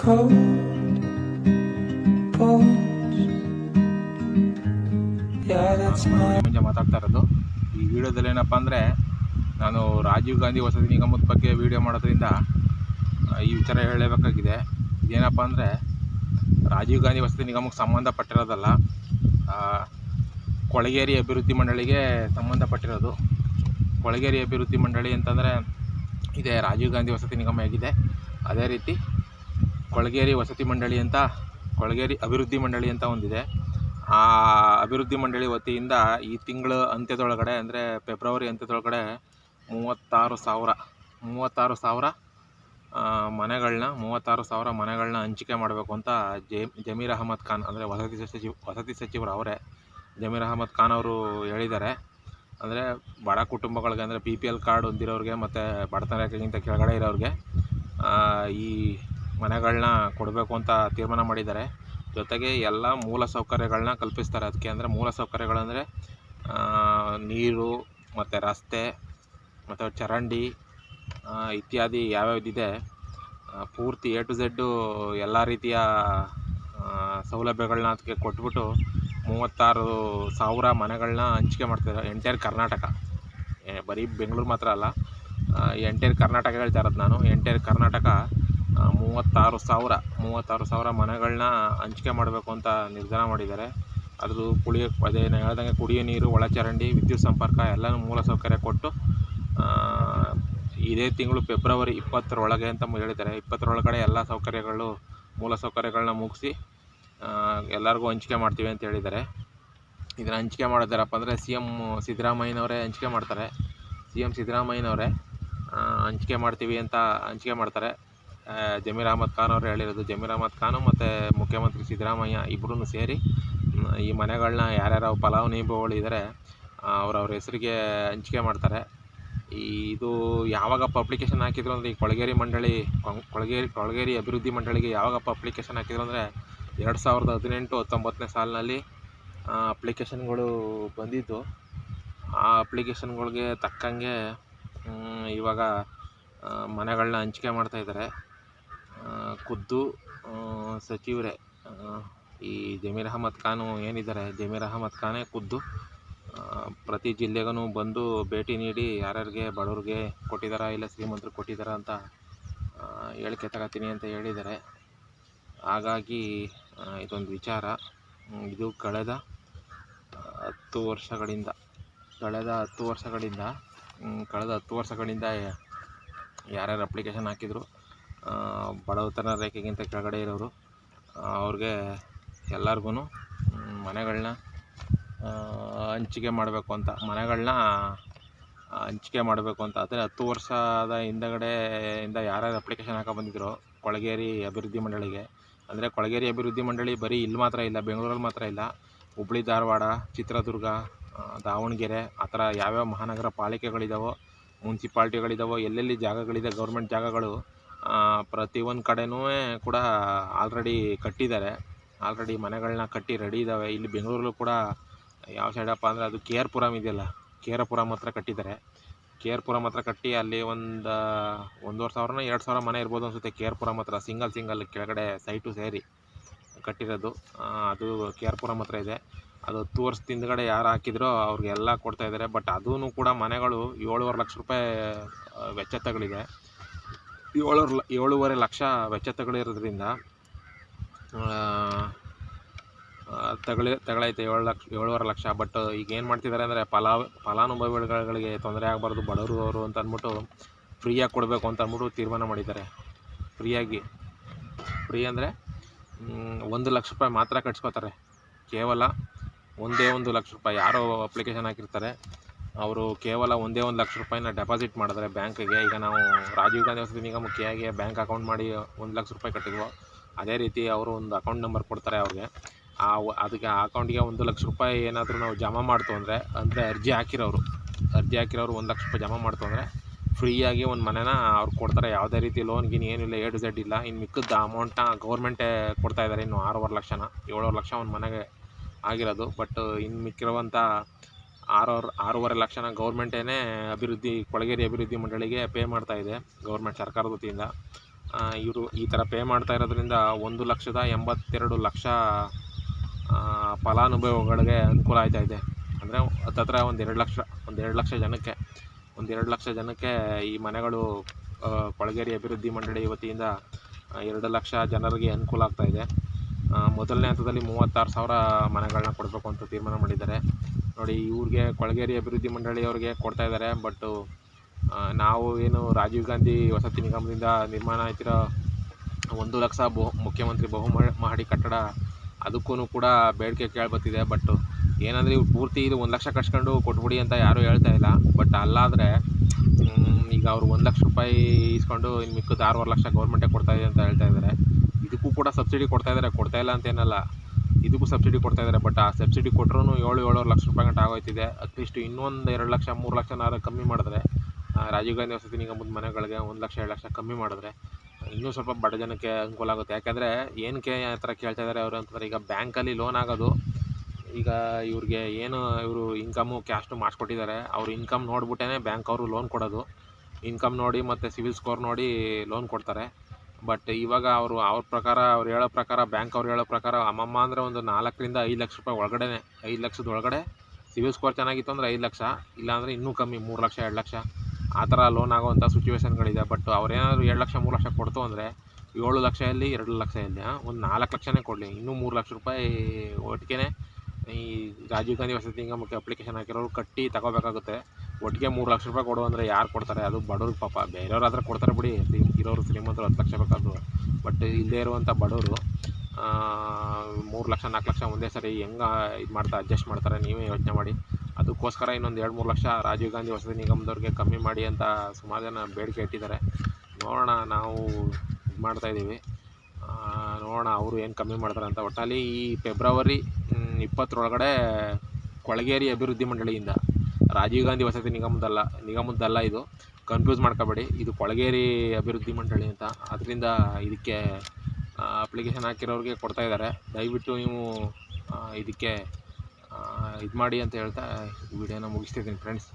cold ಮಾತಾಡ್ತಾ ಇರೋದು. ಈ ವಿಡಿಯೋದಲ್ಲಿ ಏನಪ್ಪ ಅಂದರೆ ನಾನು ರಾಜೀವ್ ಗಾಂಧಿ ವಸತಿ ನಿಗಮದ ಬಗ್ಗೆ ವಿಡಿಯೋ ಮಾಡೋದ್ರಿಂದ ಈ ವಿಚಾರ ಹೇಳಬೇಕಾಗಿದೆ. ಏನಪ್ಪ ಅಂದರೆ ರಾಜೀವ್ ಗಾಂಧಿ ವಸತಿ ನಿಗಮಕ್ಕೆ ಸಂಬಂಧಪಟ್ಟಿರೋದಲ್ಲ ಕೊಳಗೇರಿ ಅಭಿವೃದ್ಧಿ ಮಂಡಳಿಗೆ ಸಂಬಂಧಪಟ್ಟಿರೋದು. ಕೊಳಗೇರಿ ಅಭಿವೃದ್ಧಿ ಮಂಡಳಿ ಅಂತಂದರೆ, ಇದೆ ರಾಜೀವ್ ಗಾಂಧಿ ವಸತಿ ನಿಗಮ ಆಗಿದೆ. ಅದೇ ರೀತಿ ಕೊಳಗೇರಿ ವಸತಿ ಮಂಡಳಿ ಅಂತ, ಕೊಳಗೇರಿ ಅಭಿವೃದ್ಧಿ ಮಂಡಳಿ ಅಂತ ಒಂದಿದೆ. ಆ ಅಭಿವೃದ್ಧಿ ಮಂಡಳಿ ವತಿಯಿಂದ ಈ ತಿಂಗಳ ಅಂತ್ಯದೊಳಗಡೆ ಅಂದರೆ ಫೆಬ್ರವರಿ ಅಂತ್ಯದೊಳಗಡೆ ಮೂವತ್ತಾರು ಸಾವಿರ ಮೂವತ್ತಾರು ಸಾವಿರ ಮನೆಗಳನ್ನ ಮೂವತ್ತಾರು ಸಾವಿರ ಮನೆಗಳನ್ನ ಹಂಚಿಕೆ ಮಾಡಬೇಕು ಅಂತ ಜಮೀರ್ ಅಹಮದ್ ಖಾನ್ ಅಂದರೆ ವಸತಿ ಸಚಿವ, ವಸತಿ ಸಚಿವರು ಅವರೇ, ಜಮೀರ್ ಅಹಮದ್ ಖಾನ್ ಅವರು ಹೇಳಿದ್ದಾರೆ. ಅಂದರೆ ಬಡ ಕುಟುಂಬಗಳಿಗೆ ಅಂದರೆ ಬಿ ಪಿ ಎಲ್ ಕಾರ್ಡ್ ಹೊಂದಿರೋರಿಗೆ ಮತ್ತು ಬಡತನ ರೇಖೆಗಿಂತ ಕೆಳಗಡೆ ಇರೋರಿಗೆ ಈ ಮನೆಗಳನ್ನ ಕೊಡಬೇಕು ಅಂತ ತೀರ್ಮಾನ ಮಾಡಿದ್ದಾರೆ. ಜೊತೆಗೆ ಎಲ್ಲ ಮೂಲ ಸೌಕರ್ಯಗಳನ್ನ ಕಲ್ಪಿಸ್ತಾರೆ. ಅದಕ್ಕೆ ಅಂದರೆ ಮೂಲ ಸೌಕರ್ಯಗಳಂದರೆ ನೀರು, ಮತ್ತು ರಸ್ತೆ, ಮತ್ತು ಚರಂಡಿ ಇತ್ಯಾದಿ ಯಾವ್ಯಾವ್ದಿದೆ ಪೂರ್ತಿ ಎ ಟು ಝೆಡ್ಡು ಎಲ್ಲ ರೀತಿಯ ಸೌಲಭ್ಯಗಳನ್ನ ಅದಕ್ಕೆ ಕೊಟ್ಬಿಟ್ಟು ಮೂವತ್ತಾರು ಸಾವಿರ ಮನೆಗಳನ್ನ ಹಂಚಿಕೆ ಮಾಡ್ತಾರೆ ಎಂಟೈರ್ ಕರ್ನಾಟಕ. ಬರೀ ಬೆಂಗಳೂರು ಮಾತ್ರ ಅಲ್ಲ ಎಂಟೈರ್ ಕರ್ನಾಟಕ ಹೇಳ್ತಾ ಇರೋದು ನಾನು. ಎಂಟೈರ್ ಕರ್ನಾಟಕ ಮೂವತ್ತಾರು ಸಾವಿರ ಮೂವತ್ತಾರು ಸಾವಿರ ಮನೆಗಳನ್ನ ಹಂಚಿಕೆ ಮಾಡಬೇಕು ಅಂತ ನಿರ್ಧಾರ ಮಾಡಿದ್ದಾರೆ. ಅದು ಕುಡಿಯೋ ಅದೇ ನಾನು ಹೇಳ್ದಂಗೆ ಕುಡಿಯೋ ನೀರು, ಒಳಚರಂಡಿ, ವಿದ್ಯುತ್ ಸಂಪರ್ಕ ಎಲ್ಲನೂ ಮೂಲಸೌಕರ್ಯ ಕೊಟ್ಟು ಇದೇ ತಿಂಗಳು ಫೆಬ್ರವರಿ ಇಪ್ಪತ್ತರೊಳಗೆ ಅಂತ ಹೇಳಿದ್ದಾರೆ. ಇಪ್ಪತ್ತರೊಳಗಡೆ ಎಲ್ಲ ಸೌಕರ್ಯಗಳು, ಮೂಲ ಸೌಕರ್ಯಗಳನ್ನ ಮುಗಿಸಿ ಎಲ್ಲರಿಗೂ ಹಂಚಿಕೆ ಮಾಡ್ತೀವಿ ಅಂತ ಹೇಳಿದ್ದಾರೆ. ಇದನ್ನು ಹಂಚಿಕೆ ಮಾಡಿದಾರಪ್ಪ ಅಂದರೆ ಸಿ ಎಂ ಸಿದ್ದರಾಮಯ್ಯನವರೇ ಹಂಚಿಕೆ ಮಾಡ್ತಾರೆ. ಸಿ ಎಂ ಸಿದ್ದರಾಮಯ್ಯನವರೇ ಹಂಚಿಕೆ ಮಾಡ್ತೀವಿ ಅಂತ ಹಂಚಿಕೆ ಮಾಡ್ತಾರೆ. ಜಮೀರ್ ಅಹಮದ್ ಖಾನ್ ಅವರು ಹೇಳಿರೋದು. ಜಮೀರ್ ಅಹಮದ್ ಖಾನು ಮತ್ತು ಮುಖ್ಯಮಂತ್ರಿ ಸಿದ್ದರಾಮಯ್ಯ ಇಬ್ಬರೂ ಸೇರಿ ಈ ಮನೆಗಳನ್ನ ಯಾರ್ಯಾರು ಫಲಾನುಭವಿಗಳು ಇದ್ದಾರೆ ಅವ್ರವ್ರ ಹೆಸರಿಗೆ ಹಂಚಿಕೆ ಮಾಡ್ತಾರೆ. ಇದು ಯಾವಾಗ ಅಪ್ಲಿಕೇಶನ್ ಹಾಕಿದ್ರು ಅಂದರೆ ಈ ಕೊಳಗೇರಿ ಮಂಡಳಿ ಕೊಳಗೇರಿ ಕೊಳಗೇರಿ ಅಭಿವೃದ್ಧಿ ಮಂಡಳಿಗೆ ಯಾವಾಗ ಅಪ್ಲಿಕೇಶನ್ ಹಾಕಿದ್ರು ಅಂದರೆ ಎರಡು ಸಾವಿರದ ಹದಿನೆಂಟು, ಹತ್ತೊಂಬತ್ತನೇ ಸಾಲಿನಲ್ಲಿ ಅಪ್ಲಿಕೇಶನ್ಗಳು ಬಂದಿದ್ದು. ಆ ಅಪ್ಲಿಕೇಶನ್ಗಳಿಗೆ ತಕ್ಕಂಗೆ ಇವಾಗ ಮನೆಗಳನ್ನ ಹಂಚಿಕೆ ಮಾಡ್ತಾಯಿದ್ದಾರೆ ಖುದ್ದು ಸಚಿವರೇ. ಈ ಜಮೀರ್ ಅಹಮದ್ ಖಾನು ಏನಿದ್ದಾರೆ? ಜಮೀರ್ ಅಹಮದ್ ಖಾನೇ ಖುದ್ದು. ಪ್ರತಿ ಜಿಲ್ಲೆಗೂ ಬಂದು ಭೇಟಿ ನೀಡಿ ಯಾರ್ಯಾರಿಗೆ ಬಡವ್ರಿಗೆ ಕೊಟ್ಟಿದ್ದಾರಾ ಇಲ್ಲ ಶ್ರೀಮಂತರು ಕೊಟ್ಟಿದ್ದಾರಾ ಅಂತ ಹೇಳಿಕೆ ತಗೋತೀನಿ ಅಂತ ಹೇಳಿದ್ದಾರೆ. ಹಾಗಾಗಿ ಇದೊಂದು ವಿಚಾರ. ಇದು ಕಳೆದ ಹತ್ತು ವರ್ಷಗಳಿಂದ, ಕಳೆದ ಹತ್ತು ವರ್ಷಗಳಿಂದ ಕಳೆದ ಹತ್ತು ವರ್ಷಗಳಿಂದ ಯಾರ್ಯಾರು ಅಪ್ಲಿಕೇಶನ್ ಹಾಕಿದ್ರು ಬಡವತನ ರೇಖೆಗಿಂತ ಕೆಳಗಡೆ ಇರೋರು ಅವ್ರಿಗೆ ಎಲ್ಲರಿಗೂ ಮನೆಗಳನ್ನ ಹಂಚಿಕೆ ಮಾಡಬೇಕು ಅಂತ ಮನೆಗಳನ್ನ ಹಂಚಿಕೆ ಮಾಡಬೇಕು ಅಂತ. ಅಂದರೆ ಹತ್ತು ವರ್ಷದ ಹಿಂದಗಡೆ ಇಂದ ಯಾರ್ಯಾರು ಅಪ್ಲಿಕೇಶನ್ ಹಾಕೋ ಕೊಳಗೇರಿ ಅಭಿವೃದ್ಧಿ ಮಂಡಳಿಗೆ. ಅಂದರೆ ಕೊಳಗೇರಿ ಅಭಿವೃದ್ಧಿ ಮಂಡಳಿ ಬರೀ ಇಲ್ಲಿ ಮಾತ್ರ ಇಲ್ಲ, ಬೆಂಗಳೂರಲ್ಲಿ ಮಾತ್ರ ಇಲ್ಲ. ಹುಬ್ಳಿ, ಧಾರವಾಡ, ಚಿತ್ರದುರ್ಗ ದಾವಣಗೆರೆ, ಆ ಥರ ಯಾವ್ಯಾವ ಮಹಾನಗರ ಪಾಲಿಕೆಗಳಿದ್ದಾವೋ ಮುನ್ಸಿಪಾಲ್ಟಿಗಳಿದ್ದಾವೋ ಎಲ್ಲೆಲ್ಲಿ ಜಾಗಗಳಿದೆ, ಗೌರ್ಮೆಂಟ್ ಜಾಗಗಳು ಪ್ರತಿಯೊಂದು ಕಡೆನೂ ಕೂಡ ಆಲ್ರೆಡಿ ಕಟ್ಟಿದ್ದಾರೆ. ಆಲ್ರೆಡಿ ಮನೆಗಳನ್ನ ಕಟ್ಟಿ ರೆಡಿ ಇದ್ದಾವೆ ಇಲ್ಲಿ ಬೆಂಗಳೂರಲ್ಲೂ ಕೂಡ ಯಾವ ಸೈಡಪ್ಪ ಅಂದರೆ ಅದು ಕೆ ಆರ್ ಪುರಂ ಇದೆಯಲ್ಲ ಕೆ ಆರ್ ಹತ್ರ ಕಟ್ಟಿದ್ದಾರೆ. ಕೆ ಆರ್ ಪುರಂ ಹತ್ರ ಕಟ್ಟಿ ಅಲ್ಲಿ ಒಂದು, ಒಂದೂವರೆ ಸಾವಿರನ ಎರಡು ಸಾವಿರ ಮನೆ ಇರ್ಬೋದು ಅನಿಸುತ್ತೆ ಕೆ ಆರ್ ಪುರಂ ಹತ್ರ ಸಿಂಗಲ್ ಸಿಂಗಲ್ ಕೆಳಗಡೆ ಸೈಟು ಸೇರಿ ಕಟ್ಟಿರೋದು. ಅದು ಕೆ ಆರ್ ಪುರಂ ಹತ್ರ ಇದೆ. ಅದು ಹತ್ತು ವರ್ಷದ ಹಿಂದ್ಗಡೆ ಯಾರು ಹಾಕಿದ್ರೋ ಅವ್ರಿಗೆಲ್ಲ ಕೊಡ್ತಾ ಇದ್ದಾರೆ ಬಟ್ ಅದೂ ಕೂಡ ಮನೆಗಳು ಏಳುವರೆ ಲಕ್ಷ ರೂಪಾಯಿ ವೆಚ್ಚ ವೆಚ್ಚತೆಗಳಿದೆ ಲ- ಏಳೂವರೆ ಲಕ್ಷ ವೆಚ್ಚ ತಗೊಳಿರೋದ್ರಿಂದ ತಗೊಳ್ಳಿ ತಗೊಳೈತೆ ಏಳು ಲಕ್ಷ, ಏಳುವರೆ ಲಕ್ಷ. ಬಟ್ ಈಗ ಏನು ಮಾಡ್ತಿದ್ದಾರೆ ಅಂದರೆ ಫಲಾವ್ ಫಲಾನುಭವಿಗಳಿಗೆ ತೊಂದರೆ ಆಗಬಾರ್ದು, ಬಡವರು ಅವರು ಅಂತ ಅಂದ್ಬಿಟ್ಟು ಫ್ರೀಯಾಗಿ ಕೊಡಬೇಕು ಅಂತ ಅಂದ್ಬಿಟ್ಟು ತೀರ್ಮಾನ ಮಾಡಿದ್ದಾರೆ. ಫ್ರೀಯಾಗಿ. ಫ್ರೀ ಅಂದರೆ ಒಂದು ಲಕ್ಷ ರೂಪಾಯಿ ಮಾತ್ರ ಕಟ್ಸ್ಕೊತಾರೆ. ಕೇವಲ ಒಂದೇ ಒಂದು ಲಕ್ಷ ರೂಪಾಯಿ. ಯಾರೋ ಅಪ್ಲಿಕೇಶನ್ ಹಾಕಿರ್ತಾರೆ. ಅವರು ಕೇವಲ ಒಂದೇ ಒಂದು ಲಕ್ಷ ರೂಪಾಯಿನ ಡೆಪಾಸಿಟ್ ಮಾಡಿದ್ರೆ ಬ್ಯಾಂಕಿಗೆ. ಈಗ ನಾವು ರಾಜೀವ್ ಗಾಂಧಿ ನಿಗಮಕ್ಕೆ ಹೇಗೆ ಬ್ಯಾಂಕ್ ಅಕೌಂಟ್ ಮಾಡಿ ಒಂದು ಲಕ್ಷ ರೂಪಾಯಿ ಕಟ್ಟಿದ್ವೋ, ಅದೇ ರೀತಿ ಅವರು ಒಂದು ಅಕೌಂಟ್ ನಂಬರ್ ಕೊಡ್ತಾರೆ ಅವ್ರಿಗೆ. ಆ ಅದಕ್ಕೆ ಆ ಅಕೌಂಟಿಗೆ ಒಂದು ಲಕ್ಷ ರೂಪಾಯಿ ಏನಾದರೂ ನಾವು ಜಮಾ ಮಾಡ್ತು ಅಂದರೆ ಅಂದರೆ ಅರ್ಜಿ ಹಾಕಿರೋರು ಅರ್ಜಿ ಹಾಕಿರೋರು ಒಂದು ಲಕ್ಷ ರೂಪಾಯಿ ಜಮಾ ಮಾಡ್ತು ಅಂದರೆ ಫ್ರೀಯಾಗಿ ಒಂದು ಮನೆನ ಅವ್ರು ಕೊಡ್ತಾರೆ. ಯಾವುದೇ ರೀತಿ ಲೋನ್ ಗಿನ್ ಏನಿಲ್ಲ ಏಡು ಝೆಡ್ ಇಲ್ಲ. ಇನ್ನು ಮಿಕ್ಕಿದ ಅಮೌಂಟ್ನ ಗೌರ್ಮೆಂಟೇ ಕೊಡ್ತಾ ಇದ್ದಾರೆ ಇನ್ನು ಆರೂವರೆ ಲಕ್ಷನ, ಏಳುವರೆ ಲಕ್ಷ ಒಂದು ಮನೆಗೆ ಆಗಿರೋದು. ಬಟ್ ಇನ್ನು ಮಿಕ್ಕಿರುವಂಥ ಆರೂವರೆ ಆರೂವರೆ ಲಕ್ಷನ ಗೌರ್ಮೆಂಟೇ ಅಭಿವೃದ್ಧಿ, ಕೊಳಗೇರಿ ಅಭಿವೃದ್ಧಿ ಮಂಡಳಿಗೆ ಪೇ ಮಾಡ್ತಾ ಇದೆ ಗೌರ್ಮೆಂಟ್ ಸರ್ಕಾರದ ವತಿಯಿಂದ. ಇವರು ಈ ಥರ ಪೇ ಮಾಡ್ತಾ ಇರೋದ್ರಿಂದ ಒಂದು ಲಕ್ಷದ ಎಂಬತ್ತೆರಡು ಲಕ್ಷ ಫಲಾನುಭವಿಗಳಿಗೆ ಅನುಕೂಲ ಆಯ್ತಾ ಇದೆ. ಅಂದರೆ ಹತ್ತತ್ರ ಒಂದು ಎರಡು ಲಕ್ಷ, ಒಂದು ಎರಡು ಲಕ್ಷ ಜನಕ್ಕೆ ಒಂದೆರಡು ಲಕ್ಷ ಜನಕ್ಕೆ ಈ ಮನೆಗಳು ಕೊಳಗೇರಿ ಅಭಿವೃದ್ಧಿ ಮಂಡಳಿ ವತಿಯಿಂದ ಎರಡು ಲಕ್ಷ ಜನರಿಗೆ ಅನುಕೂಲ ಆಗ್ತಾ ಇದೆ. ಮೊದಲನೇ ಹಂತದಲ್ಲಿ ಮೂವತ್ತಾರು ಸಾವಿರ ಮನೆಗಳನ್ನ ಕೊಡಬೇಕು ಅಂತ ತೀರ್ಮಾನ ಮಾಡಿದ್ದಾರೆ. ನೋಡಿ, ಇವ್ರಿಗೆ ಕೊಳಗೇರಿ ಅಭಿವೃದ್ಧಿ ಮಂಡಳಿಯವ್ರಿಗೆ ಕೊಡ್ತಾ ಇದ್ದಾರೆ ಬಟ್ಟು ನಾವು ಏನು ರಾಜೀವ್ ಗಾಂಧಿ ವಸತಿ ನಿಗಮದಿಂದ ನಿರ್ಮಾಣ ಆಯ್ತಿರೋ ಒಂದು ಲಕ್ಷ ಬಹು, ಮುಖ್ಯಮಂತ್ರಿ ಬಹು ಮಹಡಿ ಕಟ್ಟಡ ಅದಕ್ಕೂ ಕೂಡ ಬೇಡಿಕೆ ಕೇಳ್ಬತ್ತಿದೆ ಬಟ್ ಏನಂದರೆ ಇವ್ರು ಪೂರ್ತಿ ಇದು ಒಂದು ಲಕ್ಷ ಕಟ್ಸ್ಕೊಂಡು ಕೊಟ್ಬಿಡಿ ಅಂತ ಯಾರೂ ಹೇಳ್ತಾ ಇಲ್ಲ. ಬಟ್ ಅಲ್ಲಾದರೆ ಈಗ ಅವರು ಒಂದು ಲಕ್ಷ ರೂಪಾಯಿ ಇಸ್ಕೊಂಡು ಇನ್ನು ಮಿಕ್ಕದ ಆರೂವರೆ ಲಕ್ಷ ಗೌರ್ಮೆಂಟೇ ಕೊಡ್ತಾ ಇದೆ ಅಂತ ಹೇಳ್ತಾ ಇದ್ದಾರೆ ಇದಕ್ಕೂ ಕೂಡ ಸಬ್ಸಿಡಿ ಕೊಡ್ತಾ ಇದ್ದಾರೆ ಕೊಡ್ತಾ ಇಲ್ಲ ಅಂತೇನಲ್ಲ ಇದಕ್ಕೂ ಸಬ್ಸಿಡಿ ಕೊಡ್ತಾ ಇದ್ದಾರೆ ಬಟ್ ಆ ಸಬ್ಸಿಡಿ ಕೊಟ್ಟರೂ ಏಳು, ಏಳುವರೆ ಲಕ್ಷ ರೂಪಾಯಿ ಗಂಟೆ ಆಗೋಯ್ತಿದೆ. ಅಟ್ಲೀಸ್ಟ್ ಇನ್ನೊಂದು ಎರಡು ಲಕ್ಷ, ಮೂರು ಲಕ್ಷನಾರು ಕಮ್ಮಿ ಮಾಡಿದ್ರೆ ರಾಜೀವ್ ಗಾಂಧಿ ವಸತಿ ನಿಗಮದ ಮನೆಗಳಿಗೆ ಒಂದು ಲಕ್ಷ, ಎರಡು ಲಕ್ಷ ಕಮ್ಮಿ ಮಾಡಿದ್ರೆ, ಇನ್ನೂ ಸ್ವಲ್ಪ ಬಡ ಜನಕ್ಕೆ ಅನುಕೂಲ ಆಗುತ್ತೆ. ಯಾಕಂದರೆ ಏನಕ್ಕೆ ಆ ಥರ ಕೇಳ್ತಾ ಇದ್ದಾರೆ ಅವರು ಅಂತಂದರೆ, ಈಗ ಬ್ಯಾಂಕಲ್ಲಿ ಲೋನ್ ಆಗೋದು, ಈಗ ಇವ್ರಿಗೆ ಏನು ಇವರು ಇನ್ಕಮು ಕ್ಯಾಸ್ಟು ಮಾಡಿಸ್ಕೊಟ್ಟಿದ್ದಾರೆ, ಅವ್ರ ಇನ್ಕಮ್ ನೋಡ್ಬಿಟ್ಟೇ ಬ್ಯಾಂಕ್ ಅವರು ಲೋನ್ ಕೊಡೋದು. ಇನ್ಕಮ್ ನೋಡಿ ಮತ್ತು ಸಿವಿಲ್ ಸ್ಕೋರ್ ನೋಡಿ ಲೋನ್ ಕೊಡ್ತಾರೆ. ಬಟ್ ಇವಾಗ ಅವರು, ಅವ್ರ ಪ್ರಕಾರ, ಅವ್ರು ಹೇಳೋ ಪ್ರಕಾರ ಬ್ಯಾಂಕ್ ಅವ್ರು ಹೇಳೋ ಪ್ರಕಾರ, ಅಮ್ಮಮ್ಮ ಅಂದರೆ ಒಂದು ನಾಲ್ಕರಿಂದ ಐದು ಲಕ್ಷ ರೂಪಾಯಿ ಒಳಗಡೆ ಐದು ಲಕ್ಷದ ಒಳಗಡೆ ಸಿವಿಲ್ ಸ್ಕೋರ್ ಚೆನ್ನಾಗಿತ್ತು ಅಂದರೆ ಐದು ಲಕ್ಷ, ಇಲ್ಲಾಂದರೆ ಇನ್ನೂ ಕಮ್ಮಿ, ಮೂರು ಲಕ್ಷ, ಎರಡು ಲಕ್ಷ. ಆ ಥರ ಲೋನ್ ಆಗೋವಂಥ ಸಿಚುವೇಶನ್ಗಳಿದೆ ಬಟ್ ಅವ್ರೇನಾದ್ರು ಎರಡು ಲಕ್ಷ, ಮೂರು ಲಕ್ಷ ಕೊಡ್ತು ಅಂದರೆ ಏಳು ಲಕ್ಷ ಇಲ್ಲಿ ಎರಡು ಲಕ್ಷ ಇಲ್ಲಿ ಒಂದು ನಾಲ್ಕು ಲಕ್ಷನೇ ಕೊಡಲಿ. ಇನ್ನೂ ಮೂರು ಲಕ್ಷ ರೂಪಾಯಿ ಒಟ್ಟಿಗೆ ಈ ರಾಜೀವ್ ಗಾಂಧಿ ವಸತಿ ನಿಗಮಕ್ಕೆ ಅಪ್ಲಿಕೇಶನ್ ಹಾಕಿರೋರು ಕಟ್ಟಿ ತಗೋಬೇಕಾಗುತ್ತೆ. ಒಟ್ಟಿಗೆ ಮೂರು ಲಕ್ಷ ರೂಪಾಯಿ ಕೊಡು ಅಂದರೆ ಯಾರು ಕೊಡ್ತಾರೆ? ಅದು ಬಡವ್ರಿಗೆ ಪಾಪ. ಬೇರೆಯವ್ರಾದ್ರೆ ಕೊಡ್ತಾರೆ ಬಿಡಿ. ಇರೋರು ಶ್ರೀಮಂತರು ಹತ್ತು ಲಕ್ಷ ಬೇಕಾದ್ರು. ಬಟ್ ಇಲ್ಲದೇ ಇರುವಂಥ ಬಡವರು ಮೂರು ಲಕ್ಷ, ನಾಲ್ಕು ಲಕ್ಷ ಒಂದೇ ಸರಿ ಹೆಂಗೆ ಇದು ಮಾಡ್ತಾ ಅಡ್ಜಸ್ಟ್ ಮಾಡ್ತಾರೆ, ನೀವೇ ಯೋಚನೆ ಮಾಡಿ. ಅದಕ್ಕೋಸ್ಕರ ಇನ್ನೊಂದು ಎರಡು, ಮೂರು ಲಕ್ಷ ರಾಜೀವ್ ಗಾಂಧಿ ವಸತಿ ನಿಗಮದವ್ರಿಗೆ ಕಮ್ಮಿ ಮಾಡಿ ಅಂತ ಸುಮಾರು ಜನ ಬೇಡಿಕೆ ಇಟ್ಟಿದ್ದಾರೆ. ನೋಡೋಣ ನಾವು ಇದು ಮಾಡ್ತಾಯಿದ್ದೀವಿ ನೋಡೋಣ ಅವರು ಏನು ಕಮ್ಮಿ ಮಾಡ್ತಾರೆ ಅಂತ. ಒಟ್ಟಲ್ಲಿ ಈ ಫೆಬ್ರವರಿ ಇಪ್ಪತ್ತರೊಳಗಡೆ ಕೊಳಗೇರಿ ಅಭಿವೃದ್ಧಿ ಮಂಡಳಿಯಿಂದ ರಾಜೀವ್ ಗಾಂಧಿ ವಸತಿ ನಿಗಮದಲ್ಲ ನಿಗಮದ್ದಲ್ಲ ಇದು. ಕನ್ಫ್ಯೂಸ್ ಮಾಡ್ಕೋಬೇಡಿ. ಇದು ಕೊಳಗೇರಿ ಅಭಿವೃದ್ಧಿ ಮಂಡಳಿ ಅಂತ. ಅದರಿಂದ ಇದಕ್ಕೆ ಅಪ್ಲಿಕೇಶನ್ ಹಾಕಿರೋರಿಗೆ ಕೊಡ್ತಾ ಇದ್ದಾರೆ. ದಯವಿಟ್ಟು ನೀವು ಇದಕ್ಕೆ ಇದು ಮಾಡಿ ಅಂತ ಹೇಳ್ತಾ ವಿಡಿಯೋನ ಮುಗಿಸ್ತಿದ್ದೀನಿ ಫ್ರೆಂಡ್ಸ್